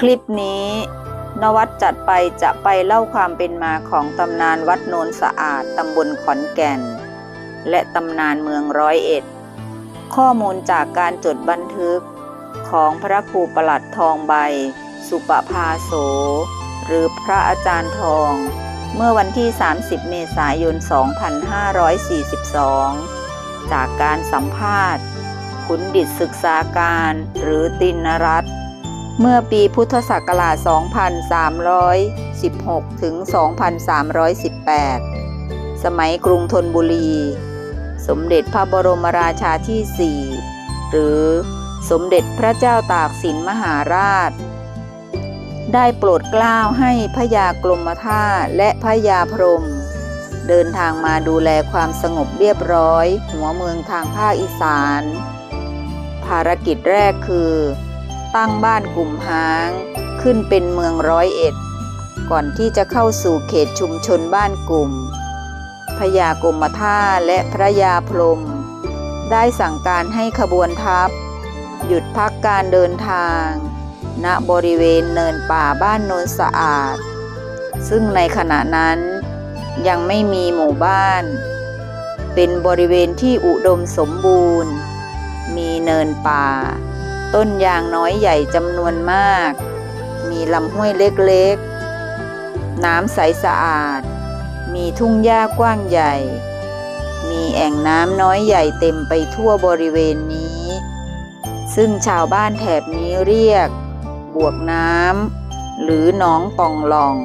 คลิปนี้ นวัดจัดไปจะไปเล่าความเป็นมาของตำนานวัดโนนสะอาดตำบลขอนแก่น และตำนานเมืองร้อยเอ็ด ข้อมูลจากการจดบันทึกของพระครูประหลัดทองใบ สุปภาโส หรือพระอาจารย์ทอง เมื่อวันที่ 30 เมษายน 2542 จากการสัมภาษณ์ ขุนดิตศึกษาการหรือตินรัตน์ เมื่อปีพุทธศักราช 2316 ถึง 2318 สมัยกรุงธนบุรี สมเด็จพระบรมราชาที่ 4 หรือสมเด็จพระเจ้าตากสินมหาราช ได้โปรดเกล้าให้พระยากรมท่าและพระยาพรม เดินทางมาดูแลความสงบเรียบร้อย หัวเมืองทางภาคอีสาน ภารกิจแรกคือ ตั้งบ้านกลุ่มหาง ขึ้นเป็นเมืองร้อยเอ็ด ก่อนที่จะเข้าสู่เขตชุมชนบ้านกลุ่มพระยากรมท่าและพระยาพรม ได้สั่งการให้ขบวนทัพ หยุดพักการเดินทาง ณบริเวณเนินป่าบ้านโนนสะอาด ซึ่งในขณะนั้นยังไม่มีหมู่บ้าน เป็นบริเวณที่อุดมสมบูรณ์ มีเนินป่า ต้นยางน้อยใหญ่จำนวนมาก มีลำห้วยเล็กๆ น้ำใสสะอาด มีทุ่งหญ้ากว้างใหญ่ มีแอ่งน้ำน้อยใหญ่เต็มไปทั่วบริเวณนี้ ซึ่งชาวบ้านแถบนี้เรียก บวกน้ำหรือหนองป่องหลอง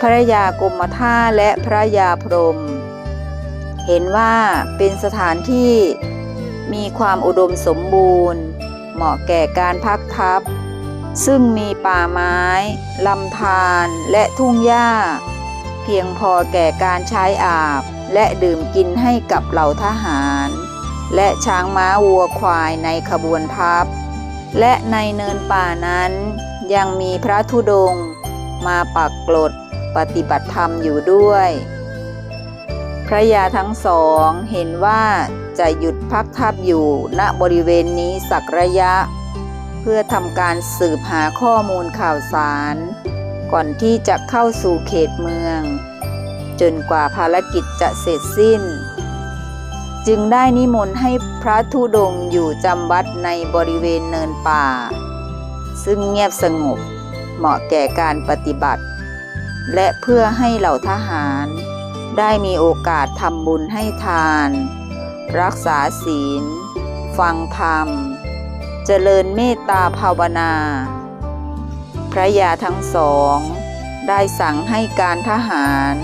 พระยากรมท่าและพระยาพรม เห็นว่าเป็นสถานที่ มีความอุดมสมบูรณ์ เหมาะแก่การพักทับ ซึ่งมีป่าไม้ลำธารและทุ่งหญ้า เพียงพอแก่การใช้อาบและดื่มกินให้กับเหล่าทหาร และช้างม้าวัวควายในขบวนทัพ และในเนินป่านั้นยังมีพระธุดงค์มาปักกลดปฏิบัติธรรมอยู่ด้วย พระยาทั้งสองเห็นว่าจะหยุดพักทับอยู่ณบริเวณนี้สักระยะ เพื่อทำการสืบหาข้อมูลข่าวสาร ก่อนที่จะเข้าสู่เขตเมือง จนกว่าภารกิจจะเสร็จสิ้น จึงได้นิมนต์ให้พระธุดงอยู่จำวัดในบริเวณเนินป่า ซึ่งเงียบสงบเหมาะแก่การปฏิบัติ และเพื่อให้เหล่าทหาร ได้มีโอกาสทำบุญให้ทาน รักษาศีล ฟังธรรม เจริญเมตตาภาวนา พระยาทั้งสอง ได้สั่งให้การทหาร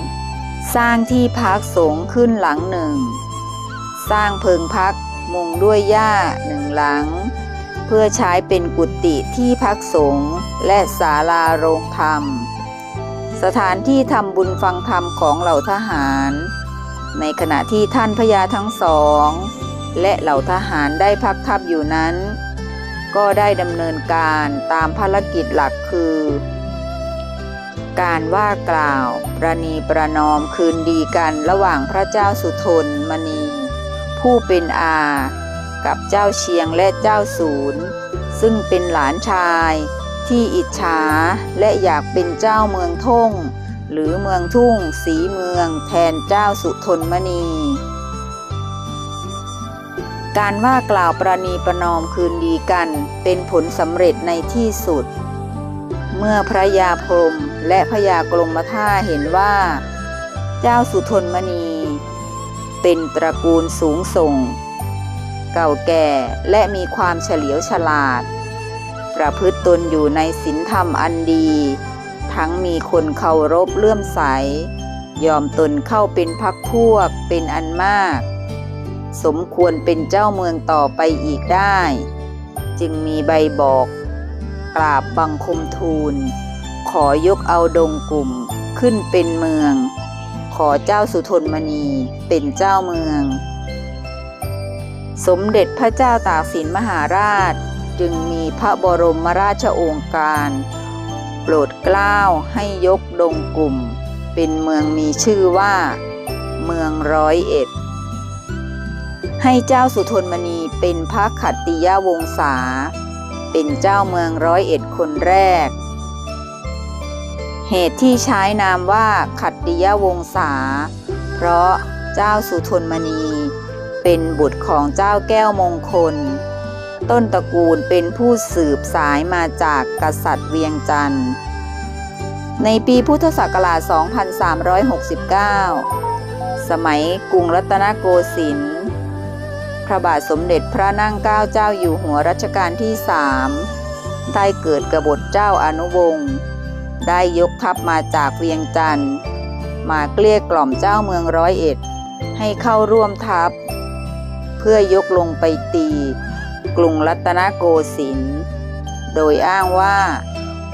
สร้างที่พักสงขึ้นหลังหนึ่ง สร้างเพิงพักมุงด้วยหญ้าหนึ่งหลัง เพื่อใช้เป็นกุฏิที่พักสงฆ์และศาลาโรงธรรม สถานที่ทำบุญฟังธรรมของเหล่าทหาร ในขณะที่ท่านพญาทั้งสอง และเหล่าทหารได้พักทับอยู่นั้น ก็ได้ดำเนินการตามภารกิจหลักคือ การว่ากล่าว ประนีประนอมคืนดีกันระหว่างพระเจ้าสุทนมณี ผู้เป็นอา กับเจ้าเชียงและเจ้าศูนย์ ซึ่งเป็นหลานชาย ที่อิจฉาและอยากเป็นเจ้าเมืองท่ง หรือเมืองทุ่ง สีเมือง แทนเจ้าสุทนมณี การว่ากล่าวประนีประนอมคืนดีกัน เป็นผลสำเร็จในที่สุด เมื่อพระยาพรมและพระยากรมท่าเห็นว่า เจ้าสุทนมณี เป็นตระกูลสูงส่ง เก่าแก่และมีความเฉลียวฉลาด ประพฤติตนอยู่ในศีลธรรมอันดี ทั้งมีคนเคารพเลื่อมใส ยอมตนเข้าเป็นพักพวกเป็นอันมาก สมควรเป็นเจ้าเมืองต่อไปอีกได้ จึงมีใบบอกกราบบังคมทูล ขอยกเอาดงกลุ่มขึ้นเป็นเมือง ขอเจ้าสุทนมณีเป็นเจ้าเมือง สมเด็จพระเจ้าตากสินมหาราช จึงมีพระบรมราชโองการ โปรดเกล้าให้ยกดงกลุ่ม เป็นเมืองมีชื่อว่า เมืองร้อยเอ็ด ให้เจ้าสุทนมณีเป็นพระขัตติยาวงศาเปเป็นเจ้าเมืองร้อยเอ็ดคนแรก เหตุที่ใช้นามว่าขัตติยวงศา เพราะเจ้าสุทนมณี เป็นบุตรของเจ้าแก้วมงคล ต้นตระกูลเป็นผู้สืบสายมาจากกษัตริย์เวียงจันทร์ ในปีพุทธศักราช 2369 สมัยกรุงรัตนโกสินทร์ พระบาทสมเด็จพระนั่งเกล้าเจ้าอยู่หัวรัชกาลที่สามได้เกิดกบฏเจ้าอนุวงศ์ได้ยกทัพมาจากเวียงจันทร์ มาเกลี้ยกล่อมเจ้าเมืองร้อยเอ็ด ให้เข้าร่วมทัพ เพื่อยกลงไปตี กรุงรัตนโกสินทร์ โดยอ้างว่า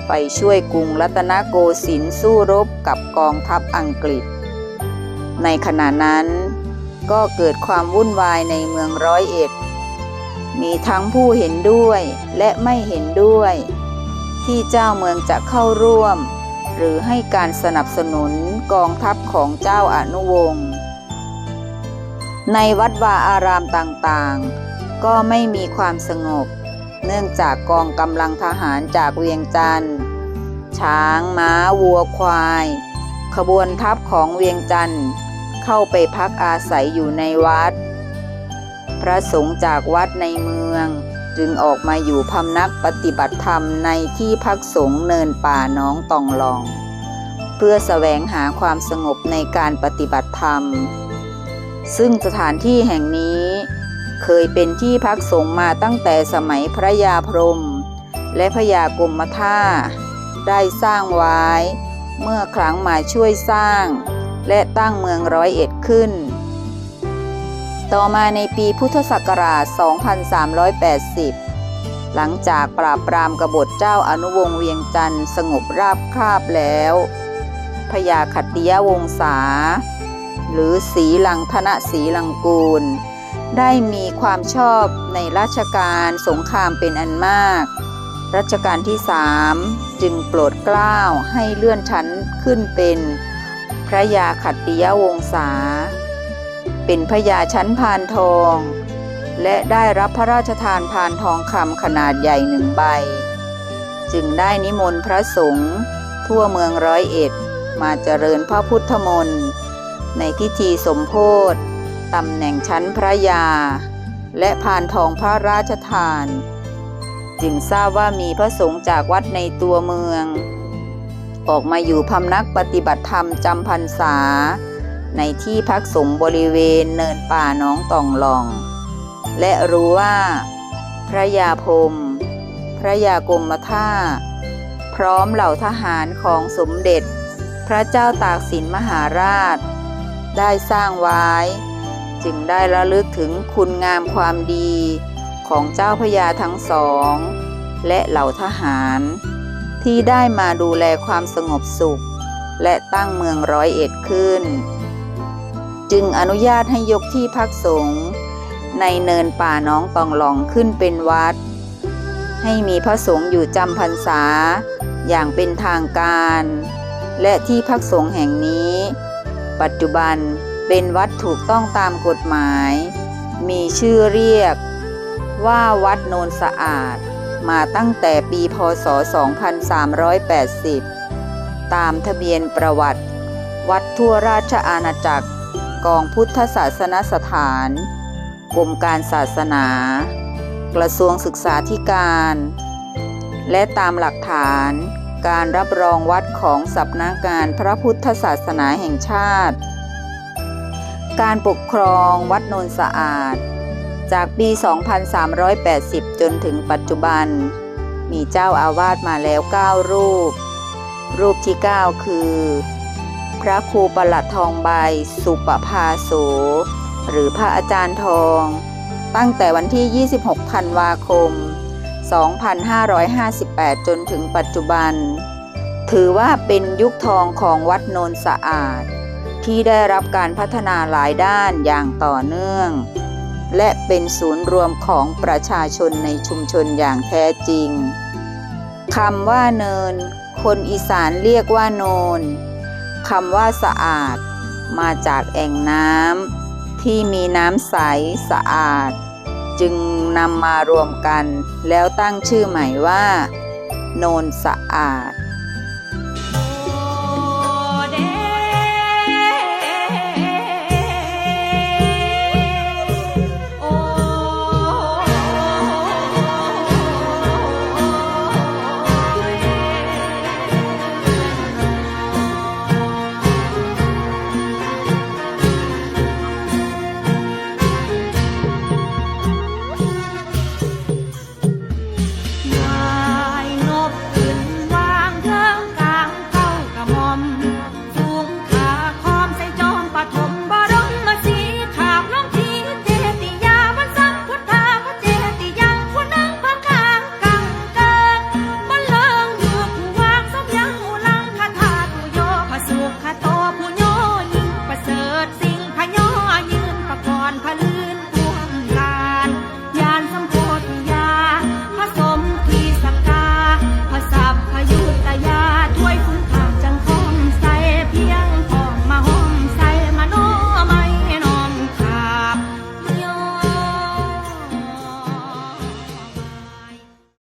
ไปช่วยกรุงรัตนโกสินทร์สู้รบกับกองทัพอังกฤษ ในขณะนั้นก็เกิดความวุ่นวายในเมืองร้อยเอ็ด มีทั้งผู้เห็นด้วยและไม่เห็นด้วย ที่เจ้าเมืองจะเข้าร่วม หรือให้การสนับสนุนกองทัพของเจ้าอนุวงศ์ในวัดวาอารามต่างๆ ก็ไม่มีความสงบ เนื่องจากกองกำลังทหารจากเวียงจันทร์ช้างม้าวัวควาย ขบวนทัพของเวียงจันทร์เข้าไปพักอาศัยอยู่ในวัด พระสงฆ์จากวัดในเมือง จึงออกมาอยู่พำนักปฏิบัติธรรมในที่พักสงฆ์เนินป่าน้องตองลอง เพื่อแสวงหาความสงบในการปฏิบัติธรรม ซึ่งสถานที่แห่งนี้ เคยเป็นที่พักสงฆ์มาตั้งแต่สมัยพระยาพรม และพระยากรมท่า ได้สร้างไว้ เมื่อครั้งมาช่วยสร้าง และตั้งเมืองร้อยเอ็ดขึ้น ต่อมาในปีพุทธศักราช 2380 หลังจากปราบปรามกบฏเจ้าอนุวงศ์เวียงจันทร์สงบราบคาบแล้วพญาขัตติยวงศา หรือสีลังธนสีลังกูล ได้มีความชอบในราชการสงครามเป็นอันมาก รัชกาลที่สามจึงโปรดเกล้าให้เลื่อนชั้นขึ้นเป็นพระยาขัตติยวงศา เป็นพระยาชั้นพานทอง และได้รับพระราชทานพานทองคำขนาดใหญ่หนึ่งใบ จึงได้นิมนต์พระสงฆ์ทั่วเมืองร้อยเอ็ด มาเจริญพระพุทธมนต์ในพิธีสมโพธ ตำแหน่งชั้นพระยา และพานทองพระราชทาน จึงทราบว่ามีพระสงฆ์จากวัดในตัวเมือง ออกมาอยู่พำนักปฏิบัติธรรมจำพรรษา ในที่พักสงฆ์บริเวณเนินป่าน้องตองหลอง และรู้ว่า พระยาพรมพระยากรมท่าพร้อมเหล่าทหารของสมเด็จ พระเจ้าตากสินมหาราช ได้สร้างไว้ จึงได้ระลึกถึงคุณงามความดีของเจ้าพระยาทั้งสอง และเหล่าทหาร ที่ได้มาดูแลความสงบสุข และตั้งเมืองร้อยเอ็ดขึ้น จึงอนุญาตให้ยกที่พักสงฆ์ในเนินป่าน้องตองหลองขึ้นเป็นวัด ให้มีพระสงฆ์อยู่จำพรรษา อย่างเป็นทางการ และที่พักสงฆ์แห่งนี้ ปัจจุบัน เป็นวัดถูกต้องตามกฎหมาย มีชื่อเรียกว่าวัดโนนสะอาด มาตั้งแต่ปีพศ 2380 ตามทะเบียนประวัติ วัดทั่วราชอาณาจักร กองพุทธศาสนสถาน กรมการศาสนา กระทรวงศึกษาธิการ และตามหลักฐานการรับรองวัดของสำนักงานพระพุทธศาสนาแห่งชาติ การปกครองวัดโนนสะอาด จากปี 2380 จนถึงปัจจุบัน มีเจ้าอาวาสมาแล้ว 9 รูป รูปที่ 9 คือ พระครูประหลัดทองใบ สุปภาโส หรือพระอาจารย์ทอง ตั้งแต่วันที่ 26 ธันวาคม 2558 จนถึงปัจจุบัน ถือว่าเป็นยุคทองของวัดโนนสะอาด ที่ได้รับการพัฒนาหลายด้านอย่างต่อเนื่อง และเป็นศูนย์รวมของประชาชนในชุมชนอย่างแท้จริงคำว่าเนิน คนอีสานเรียกว่าโนนคำว่าสะอาด มาจากแอ่งน้ำที่มีน้ำใสสะอาด จึงนำมารวมกัน แล้วตั้งชื่อใหม่ว่า โนนสะอาด อนพัน